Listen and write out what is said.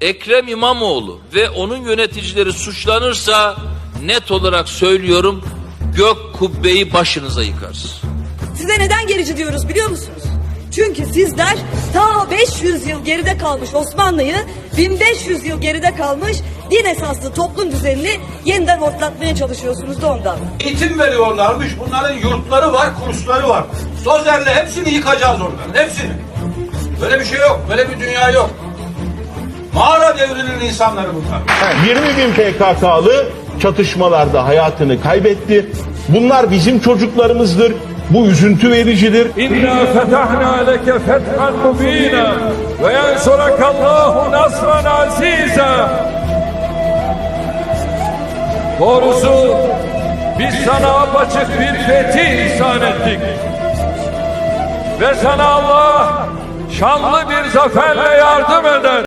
Ekrem İmamoğlu ve onun yöneticileri suçlanırsa net olarak söylüyorum gök kubbeyi başınıza yıkarız. Size neden gerici diyoruz biliyor musunuz? Çünkü sizler ta 500 yıl geride kalmış Osmanlı'yı 1500 yıl geride kalmış din esaslı toplum düzenini yeniden hortlatmaya çalışıyorsunuz da ondan. Eğitim veriyorlarmış. Bunların yurtları var, kursları var. Sözlerle hepsini yıkacağız oradan. Hepsini. Böyle bir şey yok. Böyle bir dünya yok. Mağara devrinin insanları bunlar. 20 bin PKK'lı çatışmalarda hayatını kaybetti. Bunlar bizim çocuklarımızdır. Bu üzüntü vericidir. İnna fetahna leke fethan mubina ve yansurakallahu nasran aziza. Doğrusu biz sana apaçık bir fetih ihsan ettik. Ve sana Allah şanlı bir zaferle yardım eder.